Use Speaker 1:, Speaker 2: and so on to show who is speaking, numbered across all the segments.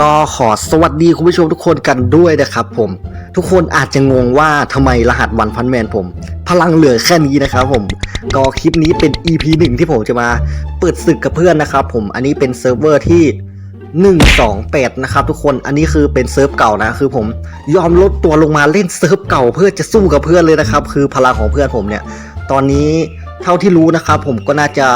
Speaker 1: ก็ขอสวัสดีคุณผู้ชมทุกคนกันด้วยนะครับผม ทุกคนอาจจะงงว่าทำไมรหัสวันพันแมนผม พลังเหลือแค่นี้นะครับผม ก็คลิปนี้เป็น EP หนึ่งที่ผมจะมาเปิดศึกกับเพื่อนนะครับผมอันนี้เป็นเซิร์ฟเวอร์ที่128 นะครับทุกคนอันนี้คือเป็นเซิร์ฟเก่านะคือผมยอมลดตัวลงมาเล่นเซิร์ฟเก่าเพื่อจะสู้กับเพื่อนเลยนะครับ คือพลังของเพื่อนผมเนี่ย ตอนนี้เท่าที่รู้นะครับผมก็น่าจะ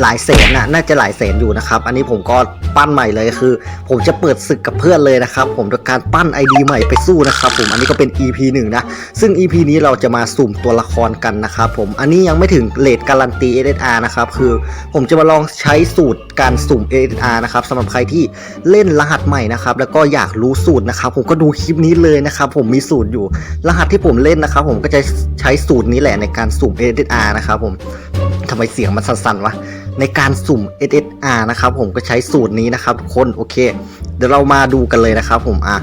Speaker 1: หลายแสนน่ะน่าจะหลายแสนอยู่นะครับ อันนี้ผมก็ปั้นใหม่เลยคือ ผมจะเปิดศึกกับเพื่อนเลยนะครับ ผมโดยการปั้น ID ใหม่ไปสู้นะครับ ผมอันนี้ก็เป็น EP หนึ่งนะ ซึ่ง EP นี้เราจะมาสุ่มตัวละครกันนะครับผมอันนี้ยังไม่ถึงเลทการันตี SSR นะครับคือผมจะมาลองใช้สูตรการสุ่ม SSR นะครับสำหรับใครที่เล่นรหัสใหม่นะครับแล้วก็อยากรู้สูตรนะครับ ผมก็ดูคลิปนี้เลยนะครับ ผมมีสูตรอยู่ รหัสที่ผมเล่นนะครับ ผมก็จะใช้สูตรนี้แหละในการสุ่ม SSR นะครับผมทำไมเสียงมันสั่นๆวะ ในการสุ่ม SSR นะครับผมก็ใช้สูตรนี้นะครับทุกคนโอเค เดี๋ยวเรามาดูกันเลยนะครับผมอะ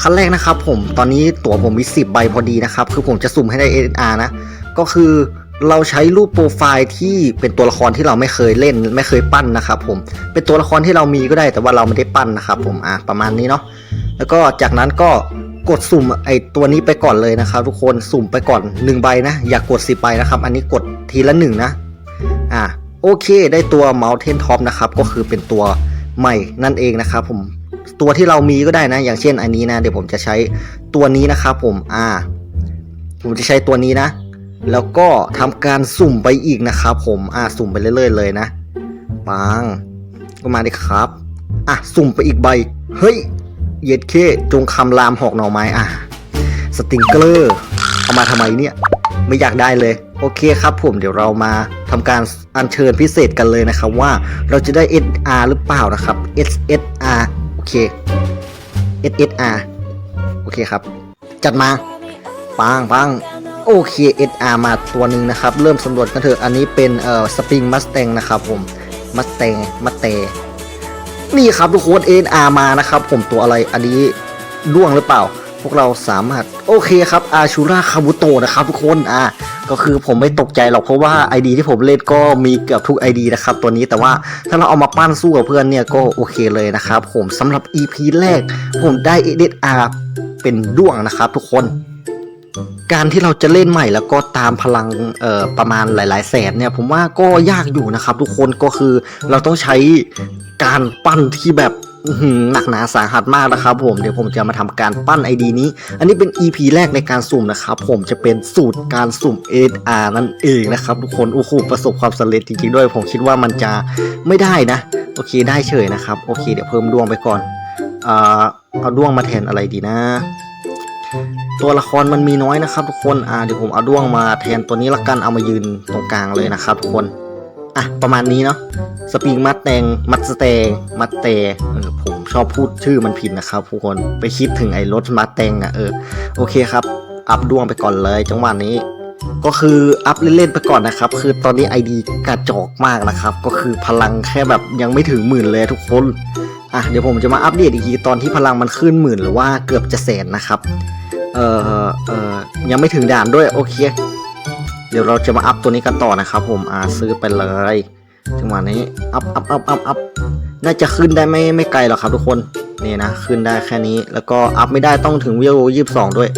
Speaker 1: ขั้นแรกนะครับผมตอนนี้ตั๋วผมมี 10 ใบพอดีนะครับ คือผมจะสุ่มให้ได้ SSR นะ ก็คือเราใช้รูปโปรไฟล์ที่เป็นตัวละครที่เราไม่เคยเล่นไม่เคยปั้นนะครับผมเป็นตัวละครที่เรามีก็ได้แต่ว่าเราไม่ได้ปั้นนะครับผมอะประมาณนี้เนาะแล้วก็จากนั้นก็กดสุ่มไอตัวนี้ไปก่อนเลยนะครับ ทุกคนสุ่มไปก่อน1ใบนะ อย่ากกด10ใบนะครับ อันนี้กดทีละ1นะอะ โอเค ได้ตัว Mountain Top นะครับ ก็คือเป็นตัวใหม่นั่นเองนะครับผมตัวที่เรามีก็ได้นะ อย่างเช่นอันนี้นะ เดี๋ยวผมจะใช้ตัวนี้นะครับผมอ่า ผมจะใช้ตัวนี้นะ แล้วก็ทำการสุ่มไปอีกนะครับผมอ่าสุ่มไปเรื่อยๆเลยนะปังก็มาดิครับอะสุ่มไปอีกใบ เฮ้ย เย็ดเคจงคำรามหอกหน่อไม้อะ สติงเกอร์ เอามาทำไมเนี่ย ไม่อยากได้เลย โอเคครับผมเดี๋ยวเรามาทำการอัญเชิญพิเศษกันเลยนะครับว่าเราจะได้ SR หรือเปล่านะครับ SSR โอเค SSR โอเคครับ จัดมาปังปังโอเค SR มาตัวหนึ่งนะครับ เริ่มสำรวจกันเถอะอันนี้เป็นเอ่อสปริงมัสแตงนะครับผมมัสแตงมัสเตนี่ครับทุกคน SR มานะครับ ผมตัวอะไรอันนี้ล่วงหรือเปล่า พวกเราสามารถโอเคครับอาชูราคาบุโตะนะครับทุกคนอ่า ก็คือผมไม่ตกใจหรอกเพราะว่า ID ที่ผมเล่นก็มีเกือบทุก ID นะครับตัวนี้แต่ว่าถ้าเราเอามาปั้นสู้กับเพื่อนเนี่ยก็โอเคเลยนะครับผมสำหรับ EP แรก ผมได้ SR เป็นด้วงนะครับทุกคนการที่เราจะเล่นใหม่แล้วก็ตามพลังประมาณหลาย ๆ แสนเนี่ย ผมว่าก็ยากอยู่นะครับ ทุกคนก็คือเราต้องใช้การปั้นที่แบบ หนักหนาสาหัสมากนะครับผมเดี๋ยวผมจะมาทำการปั้น ID นี้ อันนี้เป็น EP แรกในการสุ่มนะครับผมจะเป็นสูตรการสุ่ม SR นั่นเองนะครับทุกคนโอ้โหประสบความสำเร็จจริงๆด้วย ผมคิดว่ามันจะไม่ได้นะ โอเคได้เฉยนะครับ โอเคเดี๋ยวเพิ่มดวงไปก่อนเอ่อเอาดวงมาแทนอะไรดีนะตัวละครมันมีน้อยนะครับทุกคน อ่าเดี๋ยวผมเอาด้วงมาแทนตัวนี้ละกัน เอามายืนตรงกลางเลยนะครับทุกคน อะ ประมาณนี้เนาะสปริงมัดแตงมัดสเตงมัดเตเออผมชอบพูดชื่อมันผิดนะครับทุกคนไปคิดถึงไอ้รถมัดแตงอะเออโอเคครับ อัพดวงไปก่อนเลย จังหวะนี้ ก็คืออัพเล่นๆไปก่อนนะครับ คือตอนนี้ ID กระจอกมากนะครับ ก็คือพลังแค่แบบยังไม่ถึงหมื่นเลยทุกคนอะเดี๋ยวผมจะมาอัปเดตอีกทีตอนที่พลังมันขึ้นหมื่นหรือว่าเกือบจะแสนนะครับ เออเออยังไม่ถึงด่านด้วยโอเค ดี๋ยวเราจะมาอัพตัวนี้กันต่อนะครับ ผมอ่าซื้อไปเลยจังหวะนี้อัพอัพอัพอัพอัพน่าจะขึ้นได้ไม่ไม่ไกลหรอกครับทุกคนนี่นะขึ้นได้แค่นี้แล้วก็อัพไม่ได้ต้องถึงวิวยี่สิบสองด้วย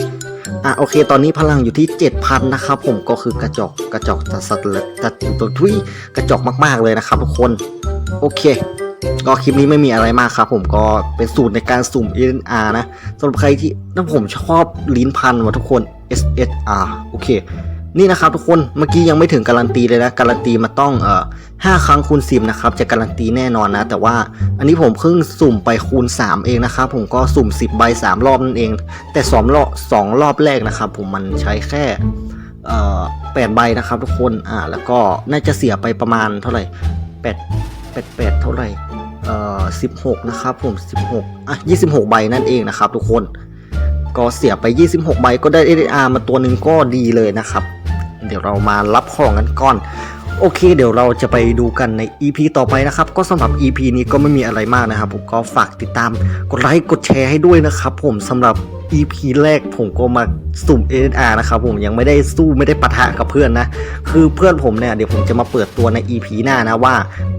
Speaker 1: อะโอเค ตอนนี้พลังอยู่ที่ 7,000 นะครับผมก็คือกระจอกกระจอกจะสัตว์จะตัวทุยกระจอกมากๆเลยนะครับทุกคนโอเค ก็คลิปนี้ไม่มีอะไรมากครับผมก็เป็นสูตรในการสุ่ม SR นะสำหรับใครที่ถ้าผมชอบลิ้นพันว่ะทุกคน SSR โอเค นี่นะครับทุกคนเมื่อกี้ยังไม่ถึงการันตีเลยนะการันตีมาต้องเอ่อห้าครั้งคูณสิบนะครับจะการันตีแน่นอนนะ แต่ว่าอันนี้ผมเพิ่งสุ่มไปคูณ 3 เองนะครับผมก็สุ่ม 10 ใบ 3 รอบนั่นเอง แต่สองรอบสองรอบแรกนะครับผมมันใช้แค่เอ่อแปดใบนะครับทุกคนอ่าแล้วก็น่าจะเสียไปประมาณเท่าไหร่แปดแปดแปดเท่าไหร่เอ่อ16นะครับผม16อะ26ใบนั่นเองนะครับทุกคนก็เสียไป 26 ใบก็ได้ SR มาตัวหนึ่งก็ดีเลยนะครับ เดี๋ยวเรามารับของกันก่อน โอเค เดี๋ยวเราจะไปดูกันใน EP ต่อไปนะครับ ก็สำหรับ EP นี้ก็ไม่มีอะไรมากนะครับ ผมก็ฝากติดตามกดไลค์กดแชร์ให้ด้วยนะครับ ผมสำหรับ EP แรกผมก็มาสุ่ม SR นะครับผมยังไม่ได้สู้ไม่ได้ปะทะกับเพื่อนนะ คือเพื่อนผมเนี่ยเดี๋ยวผมจะมาเปิดตัวใน EP หน้านะว่า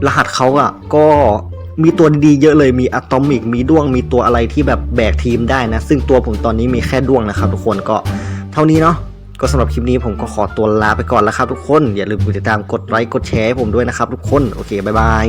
Speaker 1: รหัสเขาอะก็มีตัวดีๆเยอะเลยมีอะตอมิก มีด้วง มีตัวอะไรที่แบบแบกทีมได้นะ ซึ่งตัวผมตอนนี้มีแค่ด้วงนะครับทุกคนก็เท่านี้เนาะ ก็สำหรับคลิปนี้ผมก็ขอตัวลาไปก่อนแล้วครับทุกคน อย่าลืมกดติดตามกดไลค์กดแชร์ให้ผมด้วยนะครับทุกคน โอเค บ๊ายบาย